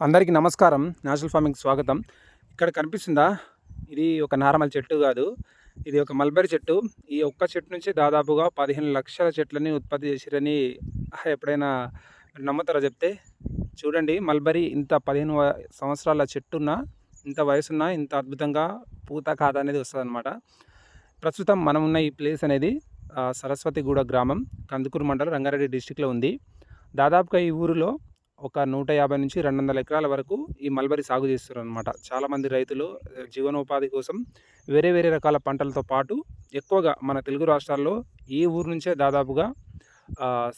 అందరికీ నమస్కారం. National farming స్వాగతం. ఇక్కడ కనిపిస్తుందా? ఇది ఒక నార్మల్ చెట్టు కాదు. ఇది ఒక మల్బరీ చెట్టు. ఈ ఒక్క చెట్టు నుంచి దాదాపుగా పదిహేను లక్షల చెట్లని ఉత్పత్తి చేసిరని ఎప్పుడైనా నమ్ముతారా చెప్తే? చూడండి మల్బరీ ఇంత పదిహేను సంవత్సరాల చెట్టున్న ఇంత వయసున్న ఇంత అద్భుతంగా పూత కాత అనేది వస్తుందన్నమాట. ప్రస్తుతం మనం ఉన్న ఈ ప్లేస్ అనేది సరస్వతిగూడ గ్రామం కందుకూరు మండలం రంగారెడ్డి డిస్టిక్లో ఉంది. దాదాపుగా ఈ ఊరిలో ఒక నూట యాభై నుంచి రెండు వందల ఎకరాల వరకు ఈ మల్బరీ సాగు చేస్తారు అనమాట చాలామంది రైతులు జీవనోపాధి కోసం వేరే వేరే రకాల పంటలతో పాటు ఎక్కువగా మన తెలుగు రాష్ట్రాల్లో ఈ ఊరు నుంచే దాదాపుగా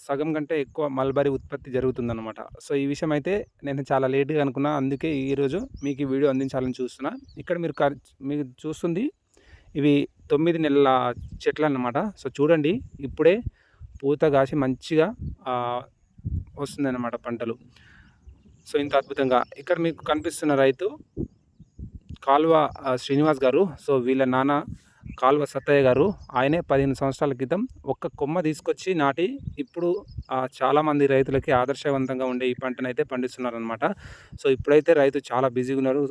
సగం కంటే ఎక్కువ మల్బరీ ఉత్పత్తి జరుగుతుందన్నమాట. సో ఈ విషయం అయితే నేను చాలా లేట్గా అనుకున్నా. అందుకే ఈరోజు మీకు ఈ వీడియో అందించాలని చూస్తున్నా. ఇక్కడ మీరు మీకు చూస్తుంది ఇవి తొమ్మిది నెలల చెట్లు అన్నమాట సో చూడండి. ఇప్పుడే పూత కాసి మంచిగా వస్తుందన్నమాట పంటలు. సో ఇంత అద్భుతంగా. ఇక్కడ మీకు కనిపిస్తున్న రైతు కాల్వ శ్రీనివాస్ గారు. సో వీళ్ళ నాన్న కాల్వ సత్తయ్య గారు. ఆయనే పదిహేను సంవత్సరాల క్రితం ఒక్క కొమ్మ తీసుకొచ్చి నాటి ఇప్పుడు చాలామంది రైతులకి ఆదర్శవంతంగా ఉండే ఈ పంటను అయితే పండిస్తున్నారనమాట సో ఇప్పుడైతే రైతు చాలా బిజీగా ఉన్నారు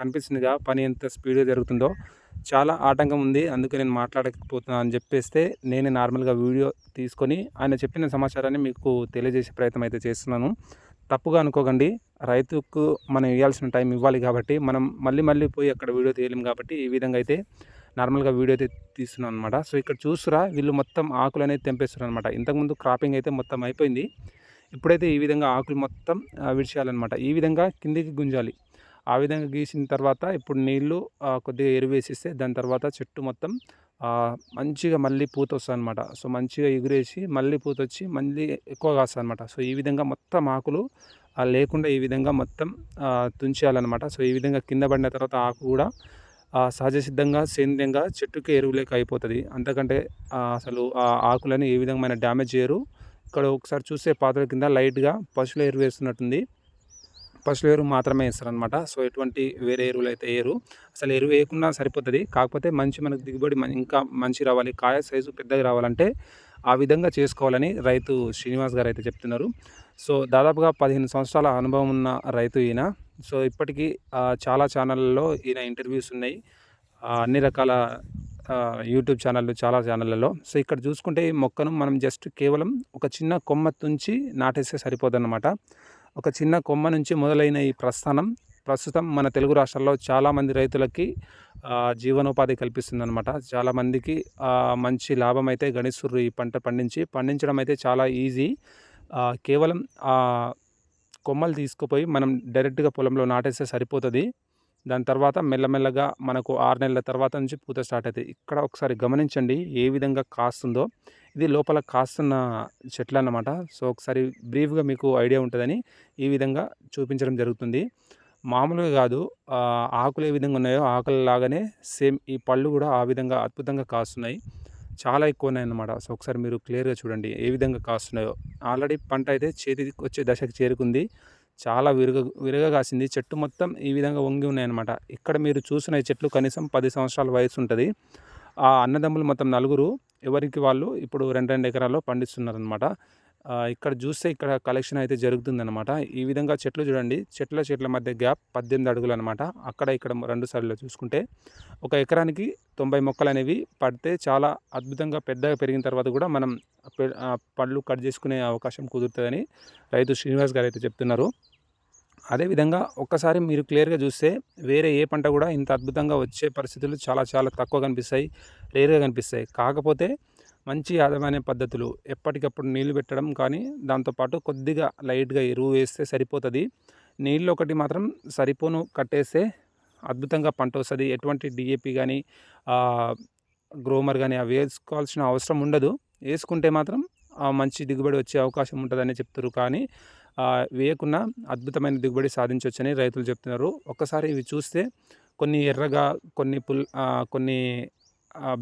కనిపిస్తుందిగా పని ఎంత స్పీడ్గా జరుగుతుందో. చాలా ఆటంకం ఉంది. అందుకే నేను మాట్లాడకపోతున్నా అని చెప్పేస్తే నేనే నార్మల్గా వీడియో తీసుకొని ఆయన చెప్పిన సమాచారాన్ని మీకు తెలియజేసే ప్రయత్నం అయితే చేస్తున్నాను. తప్పుగా అనుకోకండి. రైతుకు మనం ఇవ్వాల్సిన టైం ఇవ్వాలి కాబట్టి మనం మళ్ళీ మళ్ళీ పోయి అక్కడ వీడియో తీయలేం కాబట్టి ఈ విధంగా అయితే నార్మల్గా వీడియో అయితే తీస్తున్నాను అనమాట సో ఇక్కడ చూస్తురా వీళ్ళు మొత్తం ఆకులు అనేది తెంపేస్తున్నారు అనమాట ఇంతకుముందు క్రాపింగ్ అయితే మొత్తం అయిపోయింది. ఇప్పుడైతే ఈ విధంగా ఆకులు మొత్తం విడిచేయాలన్నమాట. ఈ విధంగా కిందికి గుంజాలి. ఆ విధంగా గీసిన తర్వాత ఇప్పుడు నీళ్ళు కొద్దిగా ఎరువేసిస్తే దాని తర్వాత చెట్టు మొత్తం మంచిగా మళ్ళీ పూత వస్తుంది అనమాట సో మంచిగా ఎగురేసి మళ్ళీ పూత వచ్చి మళ్ళీ ఎక్కువ కాస్తుంది అనమాట సో ఈ విధంగా మొత్తం ఆకులు లేకుండా ఈ విధంగా మొత్తం తుంచేయాలన్నమాట. సో ఈ విధంగా కింద పడిన తర్వాత ఆకు కూడా సహజ సిద్ధంగా సేంద్రియంగా చెట్టుకి ఎరువులేక అయిపోతుంది. అంతకంటే అసలు ఆ ఆకులని ఏ విధమైన డ్యామేజ్ చేయరు. ఇక్కడ ఒకసారి చూస్తే పాత్ర కింద లైట్గా పశువుల ఎరువు వేస్తున్నట్టుంది. పశువుల ఎరువు మాత్రమే వేస్తారనమాట సో ఎటువంటి వేరే ఎరువులు అయితే వేయరు. అసలు ఎరువు వేయకుండా సరిపోతుంది. కాకపోతే మంచి మనకు దిగుబడి ఇంకా మంచి రావాలి. కాయ సైజు పెద్దగా రావాలంటే ఆ విధంగా చేసుకోవాలని రైతు శ్రీనివాస్ గారు అయితే చెప్తున్నారు. సో దాదాపుగా పదిహేను సంవత్సరాల అనుభవం ఉన్న రైతు ఈయన. సో ఇప్పటికీ చాలా ఛానళ్ళలో ఈయన ఇంటర్వ్యూస్ ఉన్నాయి. అన్ని రకాల యూట్యూబ్ ఛానళ్ళు చాలా ఛానళ్ళలో. సో ఇక్కడ చూసుకుంటే ఈ మొక్కను మనం జస్ట్ కేవలం ఒక చిన్న కొమ్మ తుంచి నాటేస్తే సరిపోదన్నమాట. ఒక చిన్న కొమ్మ నుంచి మొదలైన ఈ ప్రస్థానం ప్రస్తుతం మన తెలుగు రాష్ట్రాల్లో చాలామంది రైతులకి జీవనోపాధి కల్పిస్తుందన్నమాట. చాలామందికి మంచి లాభం అయితే గణిస్తుర్రు ఈ పంట పండించి పండించడం అయితే చాలా ఈజీ. కేవలం కొమ్మలు తీసుకుపోయి మనం డైరెక్ట్గా పొలంలో నాటేస్తే సరిపోతుంది. దాని తర్వాత మెల్లమెల్లగా మనకు ఆరు నెలల తర్వాత నుంచి పూత స్టార్ట్ అవుతుంది ఇక్కడ ఒకసారి గమనించండి ఏ విధంగా కాస్తుందో. ఇది లోపల కాస్తున్న చెట్లు అన్నమాట సో ఒకసారి బ్రీఫ్గా మీకు ఐడియా ఉంటుందని ఈ విధంగా చూపించడం జరుగుతుంది. మామూలుగా కాదు ఆకులు ఏ విధంగా ఉన్నాయో ఆకుల లాగానే సేమ్ ఈ పళ్ళు కూడా ఆ విధంగా అద్భుతంగా కాస్తున్నాయి. చాలా ఎక్కువ ఉన్నాయన్నమాట. సో ఒకసారి మీరు క్లియర్గా చూడండి ఏ విధంగా కాస్తున్నాయో. ఆల్రెడీ పంట అయితే చేతికి వచ్చే దశకు చేరుకుంది. చాలా విరుగ విరగ కాసింది. చెట్టు మొత్తం ఈ విధంగా వంగి ఉన్నాయన్నమాట. ఇక్కడ మీరు చూసిన ఈ చెట్లు కనీసం పది సంవత్సరాల వయసు ఉంటుంది. ఆ అన్నదమ్ములు మొత్తం నలుగురు ఎవరికి వాళ్ళు ఇప్పుడు రెండు రెండు ఎకరాల్లో పండిస్తున్నారనమాట ఇక్కడ చూస్తే ఇక్కడ కలెక్షన్ అయితే జరుగుతుందనమాట ఈ విధంగా చెట్లు చూడండి. చెట్ల చెట్ల మధ్య గ్యాప్ పద్దెనిమిది అడుగులు అనమాట అక్కడ ఇక్కడ రెండు సార్లు చూసుకుంటే ఒక ఎకరానికి తొంభై మొక్కలు అనేవి పడితే చాలా అద్భుతంగా పెద్దగా పెరిగిన తర్వాత కూడా మనం పళ్ళు కట్ చేసుకునే అవకాశం కుదురుతుందని రైతు శ్రీనివాస్ గారు అయితే చెప్తున్నారు. అదేవిధంగా ఒక్కసారి మీరు క్లియర్గా చూస్తే వేరే ఏ పంట కూడా ఇంత అద్భుతంగా వచ్చే పరిస్థితులు చాలా చాలా తక్కువ కనిపిస్తాయి రేర్గా కనిపిస్తాయి. కాకపోతే మంచి ఆదాయమైన పద్ధతులు ఎప్పటికప్పుడు నీళ్ళు పెట్టడం కానీ దాంతోపాటు కొద్దిగా లైట్గా ఎరువు వేస్తే సరిపోతుంది. నీళ్ళు ఒకటి మాత్రం సరిపోను కట్టేస్తే అద్భుతంగా పంట వస్తుంది. ఎటువంటి డిఏపి కానీ గ్రోమర్ కానీ అవి వేసుకోవాల్సిన అవసరం ఉండదు. వేసుకుంటే మాత్రం మంచి దిగుబడి వచ్చే అవకాశం ఉంటుందని చెప్తారు కానీ వేయకుండా అద్భుతమైన దిగుబడి సాధించవచ్చని రైతులు చెప్తున్నారు. ఒక్కసారి ఇవి చూస్తే కొన్ని ఎర్రగా కొన్ని పుల్ కొన్ని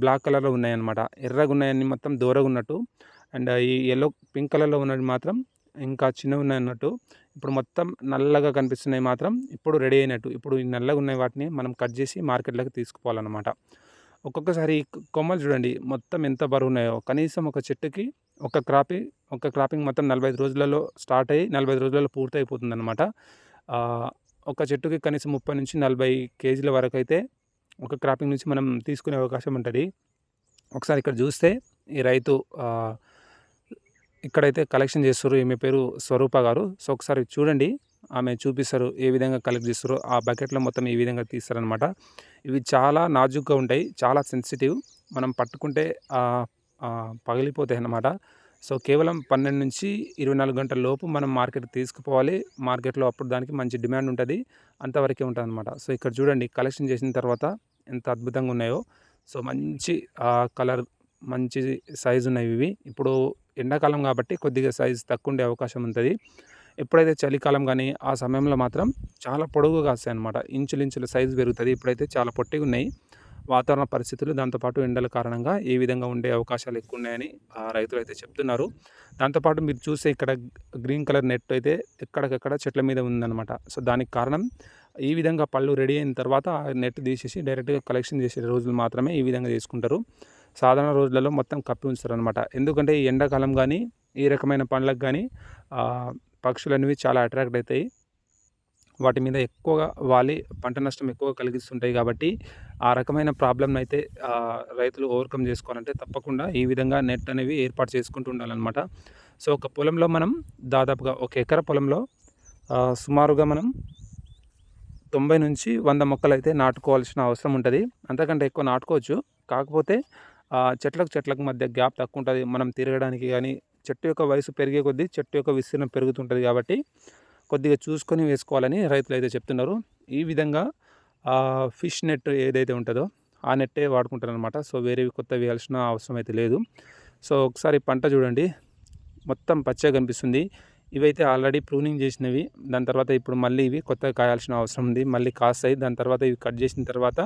బ్లాక్ కలర్లో ఉన్నాయన్నమాట. ఎర్రగా ఉన్నాయని మొత్తం దూరగా ఉన్నట్టు అండ్ ఈ ఎల్లో పింక్ కలర్లో ఉన్నవి మాత్రం ఇంకా చిన్నవి ఉన్నాయన్నట్టు ఇప్పుడు మొత్తం నల్లగా కనిపిస్తున్నాయి మాత్రం ఇప్పుడు రెడీ అయినట్టు. ఇప్పుడు ఈ నల్లగా ఉన్నాయి వాటిని మనం కట్ చేసి మార్కెట్లోకి తీసుకుపోవాలన్నమాట. ఒక్కొక్కసారి కొమ్మలు చూడండి. మొత్తం ఎంత బరువు ఉన్నాయో. కనీసం ఒక చెట్టుకి ఒక క్రాపింగ్ ఒక క్రాపింగ్ మొత్తం నలభై ఐదు రోజులలో స్టార్ట్ అయ్యి నలభై ఐదు రోజులలో పూర్తి అయిపోతుంది అనమాట ఒక చెట్టుకి కనీసం ముప్పై నుంచి నలభై కేజీల వరకు అయితే ఒక క్రాపింగ్ నుంచి మనం తీసుకునే అవకాశం ఉంటుంది. ఒకసారి ఇక్కడ చూస్తే ఈ రైతు ఇక్కడైతే కలెక్షన్ చేస్తారు ఈమె పేరు స్వరూప గారు. సో ఒకసారి చూడండి. ఆమె చూపిస్తారు ఏ విధంగా కలెక్ట్ చేస్తారో ఆ బకెట్లో మొత్తం ఈ విధంగా తీస్తారనమాట ఇవి చాలా నాజుగ్గా ఉంటాయి. చాలా సెన్సిటివ్. మనం పట్టుకుంటే పగిలిపోతాయి అన్నమాట. సో కేవలం పన్నెండు నుంచి ఇరవై నాలుగు గంటల లోపు మనం మార్కెట్ తీసుకుపోవాలి. మార్కెట్లో అప్పుడు దానికి మంచి డిమాండ్ ఉంటుంది. అంతవరకే ఉంటుంది అనమాట సో ఇక్కడ చూడండి కలెక్షన్ చేసిన తర్వాత ఎంత అద్భుతంగా ఉన్నాయో. సో మంచి కలర్ మంచి సైజు ఉన్నాయి ఇవి. ఇప్పుడు ఎండాకాలం కాబట్టి కొద్దిగా సైజు తక్కువ ఉండే అవకాశం ఉంటుంది. ఎప్పుడైతే చలికాలం కానీ ఆ సమయంలో మాత్రం చాలా పొడవుగా కాస్తాయి అనమాట ఇంచులు ఇంచుల సైజు పెరుగుతుంది. ఇప్పుడైతే చాలా పొట్టిగా ఉన్నాయి వాతావరణ పరిస్థితులు దాంతోపాటు ఎండల కారణంగా ఏ విధంగా ఉండే అవకాశాలు ఎక్కువ ఉన్నాయని రైతులు అయితే చెప్తున్నారు దాంతోపాటు మీరు చూసే ఇక్కడ గ్రీన్ కలర్ నెట్ అయితే ఎక్కడికక్కడ చెట్ల మీద ఉందన్నమాట. సో దానికి కారణం ఈ విధంగా పళ్ళు రెడీ అయిన తర్వాత ఆ నెట్ తీసేసి డైరెక్ట్గా కలెక్షన్ చేసే రోజులు మాత్రమే ఈ విధంగా చేసుకుంటారు. సాధారణ రోజులలో మొత్తం కప్పి ఉంచుతారు అనమాట ఎందుకంటే ఈ ఎండాకాలం కానీ ఈ రకమైన పండ్లకు కానీ పక్షులు అనేవి చాలా అట్రాక్ట్ అవుతాయి. వాటి మీద ఎక్కువగా వాలి పంట నష్టం ఎక్కువగా కలిగిస్తుంటాయి కాబట్టి ఆ రకమైన ప్రాబ్లమ్ని అయితే రైతులు ఓవర్కమ్ చేసుకోవాలంటే తప్పకుండా ఈ విధంగా నెట్ అనేవి ఏర్పాటు చేసుకుంటూ ఉండాలన్నమాట. సో ఒక పొలంలో మనం దాదాపుగా ఒక ఎకర పొలంలో సుమారుగా మనం తొంభై నుంచి వంద మొక్కలు అయితే నాటుకోవాల్సిన అవసరం ఉంటుంది. అంతకంటే ఎక్కువ నాటుకోవచ్చు. కాకపోతే చెట్లకు చెట్లకు మధ్య గ్యాప్ తక్కువ ఉంటుంది. మనం తిరగడానికి కానీ చెట్టు యొక్క వయసు పెరిగే కొద్దీ చెట్టు యొక్క విస్తీర్ణం పెరుగుతుంటుంది కాబట్టి కొద్దిగా చూసుకొని వేసుకోవాలని రైతులు అయితే చెప్తున్నారు. ఈ విధంగా ఫిష్ నెట్ ఏదైతే ఉంటుందో ఆ నెట్టే వాడుకుంటారు అనమాట సో వేరేవి కొత్త వేయాల్సిన అవసరం అయితే లేదు. సో ఒకసారి పంట చూడండి. మొత్తం పచ్చగా కనిపిస్తుంది. ఇవైతే ఆల్రెడీ ప్రూనింగ్ చేసినవి. దాని తర్వాత ఇప్పుడు మళ్ళీ ఇవి కొత్తగా కాయాల్సిన అవసరం ఉంది. మళ్ళీ కాస్తాయి. దాని తర్వాత ఇవి కట్ చేసిన తర్వాత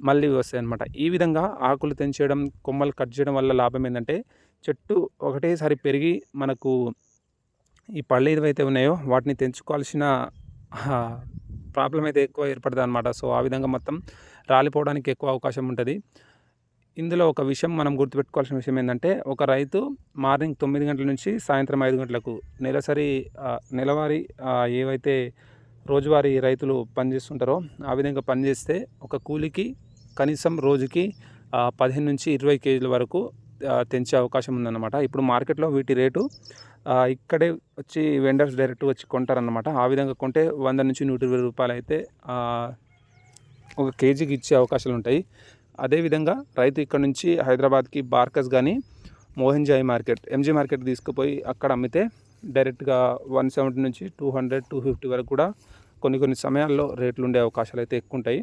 మళ్ళీ వస్తాయి అనమాట ఈ విధంగా ఆకులు తెంచేయడం కొమ్మలు కట్ చేయడం వల్ల లాభం ఏంటంటే చెట్టు ఒకటేసారి పెరిగి మనకు ఈ పళ్ళు ఏవైతే ఉన్నాయో వాటిని తెంచుకోవాల్సిన ప్రాబ్లం అయితే ఎక్కువ ఏర్పడుతుంది అనమాట సో ఆ విధంగా మొత్తం రాలిపోవడానికి ఎక్కువ అవకాశం ఉంటుంది. ఇందులో ఒక విషయం మనం గుర్తుపెట్టుకోవాల్సిన విషయం ఏంటంటే ఒక రైతు మార్నింగ్ తొమ్మిది గంటల నుంచి సాయంత్రం ఐదు గంటలకు నెలసరి నెలవారీ ఏవైతే రోజువారీ రైతులు పనిచేస్తుంటారో ఆ విధంగా పనిచేస్తే ఒక కూలికి కనీసం రోజుకి పదిహేను నుంచి ఇరవై కేజీల వరకు తెంచే అవకాశం ఉందన్నమాట. ఇప్పుడు మార్కెట్లో వీటి రేటు ఇక్కడే వచ్చి వెండర్స్ డైరెక్ట్ వచ్చి కొంటారనమాట ఆ విధంగా కొంటే వంద నుంచి నూట ఇరవై రూపాయలు అయితే ఒక కేజీకి ఇచ్చే అవకాశాలు ఉంటాయి. అదేవిధంగా రైతు ఇక్కడ నుంచి హైదరాబాద్కి బార్కస్ కానీ మోహన్జాయి మార్కెట్ ఎంజీ మార్కెట్ తీసుకుపోయి అక్కడ అమ్మితే డైరెక్ట్గా వన్ సెవెంటీ నుంచి టూ హండ్రెడ్ టూ ఫిఫ్టీ వరకు కూడా కొన్ని కొన్ని సమయాల్లో రేట్లు ఉండే అవకాశాలు అయితే ఎక్కువ ఉంటాయి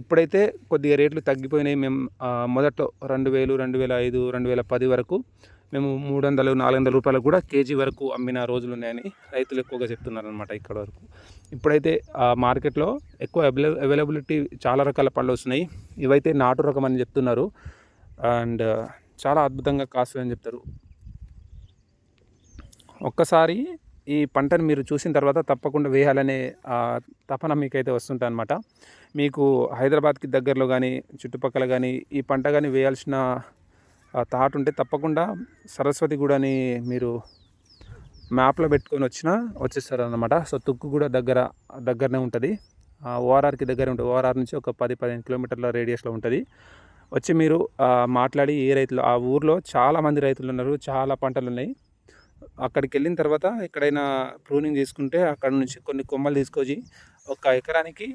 ఇప్పుడైతే కొద్దిగా రేట్లు తగ్గిపోయినాయి. మేము మొదట్లో రెండు వేలు రెండు వేల ఐదు రెండు వేల పది వరకు మేము మూడు వందలు నాలుగు వందల రూపాయలకు కూడా కేజీ వరకు అమ్మిన రోజులు ఉన్నాయని రైతులు ఎక్కువగా చెప్తున్నారు అనమాట ఇక్కడ వరకు. ఇప్పుడైతే ఆ మార్కెట్లో ఎక్కువ అవైలబిలిటీ చాలా రకాల పళ్ళు వస్తున్నాయి. ఇవైతే నాటు రకం అని చెప్తున్నారు. అండ్ చాలా అద్భుతంగా కాస్తాయని చెప్తారు. ఒక్కసారి ఈ పంటను మీరు చూసిన తర్వాత తప్పకుండా వేయాలనే తపన మీకైతే వస్తుంటుంది అనమాట మీకు హైదరాబాద్కి దగ్గరలో కానీ చుట్టుపక్కల కానీ ఈ పంట కానీ వేయాల్సిన థాట్ ఉంటే తప్పకుండా సరస్వతి గుడని మీరు మ్యాప్లో పెట్టుకొని వచ్చినా వచ్చేస్తారు అనమాట సో తుక్కు కూడా దగ్గర దగ్గరనే ఉంటుంది. ఓఆర్ఆర్కి దగ్గర ఉంటుంది. ఓఆర్ఆర్ నుంచి ఒక పది పదిహేను కిలోమీటర్ల రేడియస్లో ఉంటుంది. వచ్చి మీరు మాట్లాడి ఏ రైతులు ఆ ఊర్లో చాలామంది రైతులు ఉన్నారు చాలా పంటలు ఉన్నాయి. అక్కడికి వెళ్ళిన తర్వాత ఎక్కడైనా ప్రూనింగ్ తీసుకుంటే అక్కడ నుంచి కొన్ని కొమ్మలు తీసుకొచ్చి ఒక ఎకరానికి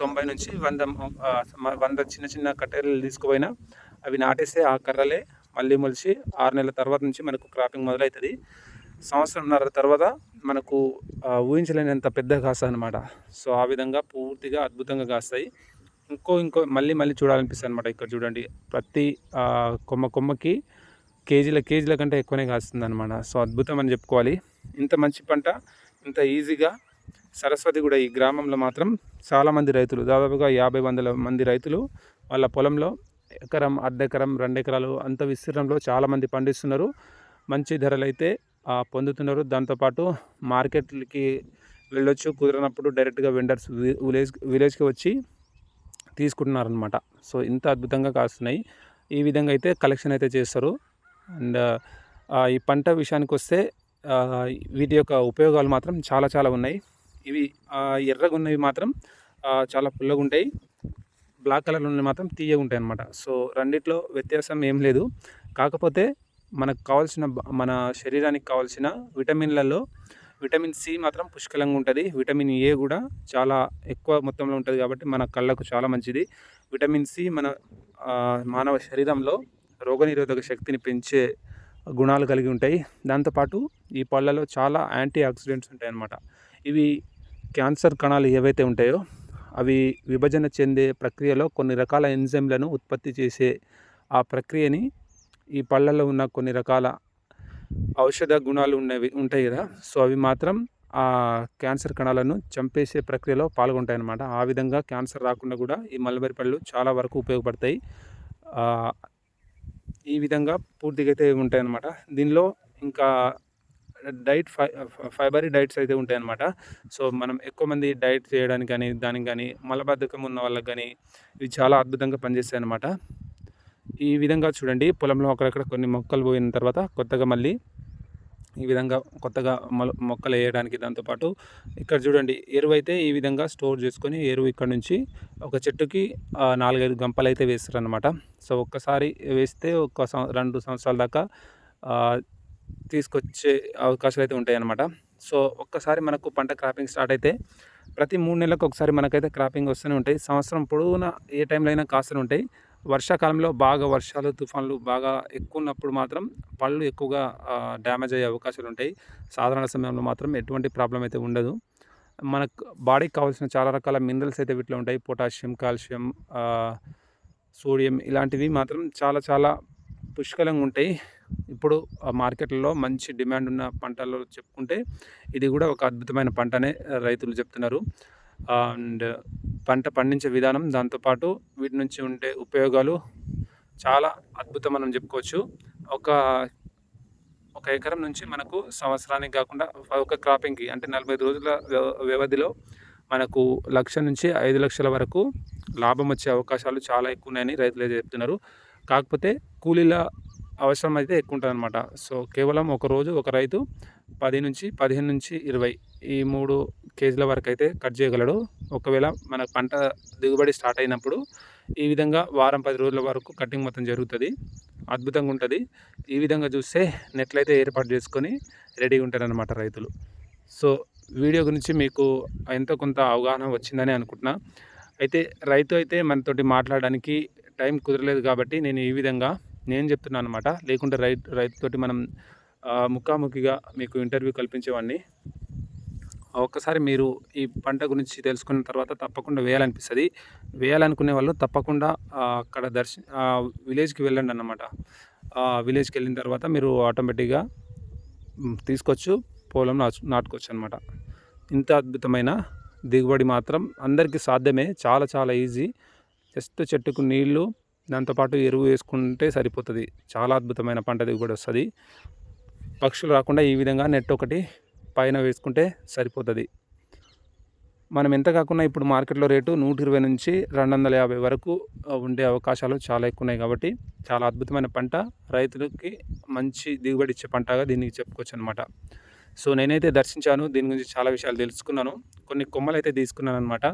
తొంభై నుంచి వంద వంద చిన్న చిన్న కట్టెలు తీసుకుపోయినా అవి నాటేస్తే ఆ కర్రలే మళ్ళీ మొలిచి ఆరు నెలల తర్వాత నుంచి మనకు క్రాపింగ్ మొదలవుతుంది సంవత్సరంన్నర తర్వాత మనకు ఊహించలేనంత పెద్ద కాస్తాయి అనమాట సో ఆ విధంగా పూర్తిగా అద్భుతంగా కాస్తాయి. ఇంకో ఇంకో మళ్ళీ మళ్ళీ చూడాలనిపిస్తుంది అనమాట ఇక్కడ చూడండి. ప్రతి కొమ్మ కొమ్మకి కేజీల కేజీల కంటే ఎక్కువనే కాస్తుంది అనమాట సో అద్భుతం అని చెప్పుకోవాలి. ఇంత మంచి పంట ఇంత ఈజీగా సరస్వతి కూడా ఈ గ్రామంలో మాత్రం చాలామంది రైతులు దాదాపుగా యాభై వందల మంది రైతులు వాళ్ళ పొలంలో ఎకరం అర్ధెకరం రెండెకరాలు అంత విస్తీర్ణంలో చాలామంది పండిస్తున్నారు. మంచి ధరలు అయితే పొందుతున్నారు. దాంతోపాటు మార్కెట్లకి వెళ్ళొచ్చు. కుదిరినప్పుడు డైరెక్ట్గా వెండర్స్ విలేజ్ విలేజ్కి వచ్చి తీసుకుంటున్నారనమాట సో ఇంత అద్భుతంగా కాస్తున్నాయి. ఈ విధంగా అయితే కలెక్షన్ అయితే చేస్తారు. అండ్ ఈ పంట విషయానికి వస్తే వీటి యొక్క ఉపయోగాలు మాత్రం చాలా చాలా ఉన్నాయి. ఇవి ఎర్రగా ఉన్నవి మాత్రం చాలా పుల్లగా ఉంటాయి. బ్లాక్ కలర్లో ఉన్నవి మాత్రం తీయగా ఉంటాయి అన్నమాట. సో రెండిట్లో వ్యత్యాసం ఏం లేదు. కాకపోతే మనకు కావాల్సిన మన శరీరానికి కావాల్సిన విటమిన్లలో విటమిన్ సి మాత్రం పుష్కలంగా ఉంటుంది. విటమిన్ ఏ కూడా చాలా ఎక్కువ మొత్తంలో ఉంటుంది కాబట్టి మన కళ్ళకు చాలా మంచిది. విటమిన్ సి మన మానవ శరీరంలో రోగనిరోధక శక్తిని పెంచే గుణాలు కలిగి ఉంటాయి. దాంతోపాటు ఈ పళ్ళలో చాలా యాంటీ ఆక్సిడెంట్స్ ఉంటాయన్నమాట. ఇవి క్యాన్సర్ కణాలు ఏవైతే ఉంటాయో అవి విభజన చెందే ప్రక్రియలో కొన్ని రకాల ఎంజైమ్లను ఉత్పత్తి చేసే ఆ ప్రక్రియని ఈ పళ్ళలో ఉన్న కొన్ని రకాల ఔషధ గుణాలు ఉన్నవి ఉంటాయి కదా. సో అవి మాత్రం ఆ క్యాన్సర్ కణాలను చంపేసే ప్రక్రియలో పాల్గొంటాయన్నమాట. ఆ విధంగా క్యాన్సర్ రాకుండా కూడా ఈ మల్బరీ పళ్ళు చాలా వరకు ఉపయోగపడతాయి. ఈ విధంగా పూర్తిగా అయితే ఉంటాయి అన్నమాట దీనిలో ఇంకా డైట్ ఫై ఫైబరీ డైట్స్ అయితే ఉంటాయన్నమాట. సో మనం ఎక్కువ మంది డైట్ చేయడానికి కానీ దానికి కానీ మలబద్ధకం ఉన్న వాళ్ళకి కానీ ఇవి చాలా అద్భుతంగా పనిచేస్తాయి అన్నమాట ఈ విధంగా చూడండి పొలంలో అక్కడక్కడ కొన్ని మొక్కలు పోయిన తర్వాత కొత్తగా మళ్ళీ ఈ విధంగా కొత్తగా మొక్కలు వేయడానికి దాంతోపాటు ఇక్కడ చూడండి ఎరువు అయితే ఈ విధంగా స్టోర్ చేసుకొని ఎరువు ఇక్కడ నుంచి ఒక చెట్టుకి నాలుగైదు గంపలు అయితే వేస్తారు అనమాట సో ఒక్కసారి వేస్తే ఒక రెండు సంవత్సరాల దాకా తీసుకొచ్చే అవకాశాలు అయితే ఉంటాయన్నమాట. సో ఒక్కసారి మనకు పంట క్రాపింగ్ స్టార్ట్ అయితే ప్రతి మూడు నెలలకు ఒకసారి మనకైతే క్రాపింగ్ వస్తూనే ఉంటాయి. సంవత్సరం పొడవునా ఏ టైంలో అయినా కాస్తూనే ఉంటాయి. వర్షాకాలంలో బాగా వర్షాలు తుఫాన్లు బాగా ఎక్కువ ఉన్నప్పుడు మాత్రం పళ్ళు ఎక్కువగా డ్యామేజ్ అయ్యే అవకాశాలు ఉంటాయి. సాధారణ సమయంలో మాత్రం ఎటువంటి ప్రాబ్లం అయితే ఉండదు. మనకు బాడీకి కావాల్సిన చాలా రకాల మినరల్స్ అయితే వీటిలో ఉంటాయి. పొటాషియం కాల్షియం సోడియం ఇలాంటివి మాత్రం చాలా చాలా పుష్కలంగా ఉంటాయి. ఇప్పుడు మార్కెట్లలో మంచి డిమాండ్ ఉన్న పంటల్లో చెప్పుకుంటే ఇది కూడా ఒక అద్భుతమైన పంటనే రైతులు చెప్తున్నారు. అండ్ పంట పండించే విధానం దాంతోపాటు వీటి నుంచి ఉండే ఉపయోగాలు చాలా అద్భుతం మనం చెప్పుకోవచ్చు. ఒక ఒక ఎకరం నుంచి మనకు సంవత్సరానికి కాకుండా ఒక క్రాపింగ్కి అంటే నలభై రోజుల వ్యవధిలో మనకు లక్ష నుంచి ఐదు లక్షల వరకు లాభం వచ్చే అవకాశాలు చాలా ఎక్కువ ఉన్నాయని రైతులు చెప్తున్నారు. కాకపోతే కూలీల అవసరం అయితే ఎక్కువ ఉంటుంది అనమాట సో కేవలం ఒక రోజు ఒక రైతు పది నుంచి పదిహేను నుంచి ఇరవై ఈ మూడు కేజీల వరకు అయితే కట్ చేయగలడు. ఒకవేళ మన పంట దిగుబడి స్టార్ట్ అయినప్పుడు ఈ విధంగా వారం పది రోజుల వరకు కటింగ్ మొత్తం జరుగుతుంది. అద్భుతంగా ఉంటుంది. ఈ విధంగా చూస్తే నెట్లయితే ఏర్పాటు చేసుకొని రెడీగా ఉంటారనమాట రైతులు. సో వీడియో గురించి మీకు ఎంతో కొంత అవగాహన వచ్చిందని అనుకుంటున్నా. అయితే రైతు అయితే మనతోటి మాట్లాడడానికి టైం కుదరలేదు కాబట్టి నేను ఈ విధంగా నేను చెప్తున్నాను అనమాట లేకుంటే రైతు రైతుతోటి మనం ముఖాముఖిగా మీకు ఇంటర్వ్యూ కల్పించేవాడిని. ఒక్కసారి మీరు ఈ పంట గురించి తెలుసుకున్న తర్వాత తప్పకుండా వేయాలనిపిస్తుంది. వేయాలనుకునే వాళ్ళు తప్పకుండా అక్కడ దర్శ విలేజ్కి వెళ్ళండి అన్నమాట. విలేజ్కి వెళ్ళిన తర్వాత మీరు ఆటోమేటిక్గా తీసుకొచ్చు పొలం నాటుకోవచ్చు అనమాట ఇంత అద్భుతమైన దిగుబడి మాత్రం అందరికీ సాధ్యమే. చాలా చాలా ఈజీ. జస్ట్ చెట్టుకు నీళ్ళు దాంతోపాటు ఎరువు వేసుకుంటే సరిపోతుంది. చాలా అద్భుతమైన పంట దిగుబడి వస్తుంది. పక్షులు రాకుండా ఈ విధంగా నెట్ ఒకటి పైన వేసుకుంటే సరిపోతుంది. మనం ఎంత కాకుండా ఇప్పుడు మార్కెట్లో రేటు నూట ఇరవై నుంచి రెండు వందల యాభై వరకు ఉండే అవకాశాలు చాలా ఎక్కువ ఉన్నాయి కాబట్టి చాలా అద్భుతమైన పంట. రైతులకి మంచి దిగుబడి ఇచ్చే పంటగా దీనికి చెప్పుకోవచ్చు అనమాట సో నేనైతే దర్శించాను దీని గురించి చాలా విషయాలు తెలుసుకున్నాను. కొన్ని కొమ్మలు అయితే తీసుకున్నాను అనమాట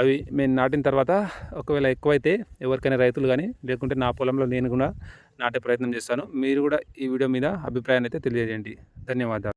అవి మేము నాటిన తర్వాత ఒకవేళ ఎక్కువైతే ఎవరికైనా రైతులు కానీ లేకుంటే నా పొలంలో నేను కూడా నాటే ప్రయత్నం చేస్తాను. మీరు కూడా ఈ వీడియో మీద అభిప్రాయాన్ని అయితే తెలియజేయండి. ధన్యవాదాలు.